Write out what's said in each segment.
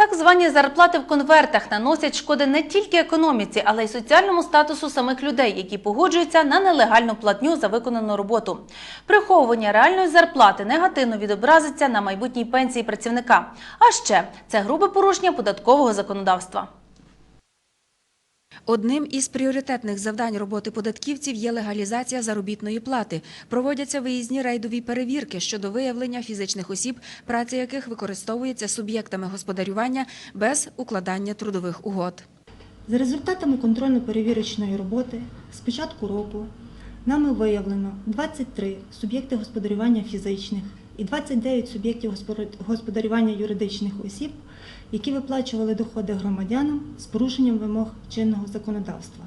Так звані зарплати в конвертах наносять шкоди не тільки економіці, але й соціальному статусу самих людей, які погоджуються на нелегальну платню за виконану роботу. Приховування реальної зарплати негативно відобразиться на майбутній пенсії працівника. А ще це грубе порушення податкового законодавства. Одним із пріоритетних завдань роботи податківців є легалізація заробітної плати. Проводяться виїзні рейдові перевірки щодо виявлення фізичних осіб, праця яких використовується суб'єктами господарювання без укладання трудових угод. За результатами контрольно-перевірочної роботи з початку року нами виявлено 23 суб'єкти господарювання фізичних і 29 суб'єктів господарювання юридичних осіб, які виплачували доходи громадянам з порушенням вимог чинного законодавства.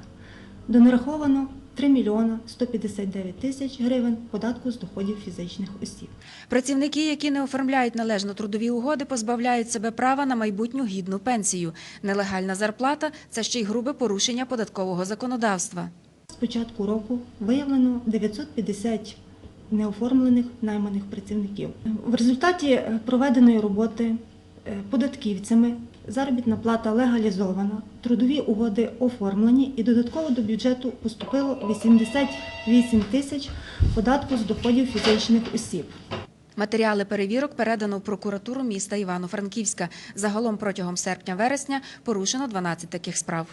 Донараховано 3 мільйона 159 тисяч гривень податку з доходів фізичних осіб. Працівники, які не оформляють належно трудові угоди, позбавляють себе права на майбутню гідну пенсію. Нелегальна зарплата це ще й грубе порушення податкового законодавства. З початку року виявлено 950 неоформлених найманих працівників. В результаті е, проведеної роботи е, податківцями заробітна плата легалізована, трудові угоди оформлені і додатково до бюджету поступило 88 тисяч податку з доходів фізичних осіб. Матеріали перевірок передано в прокуратуру міста Івано-Франківська. Загалом протягом серпня-вересня порушено 12 таких справ.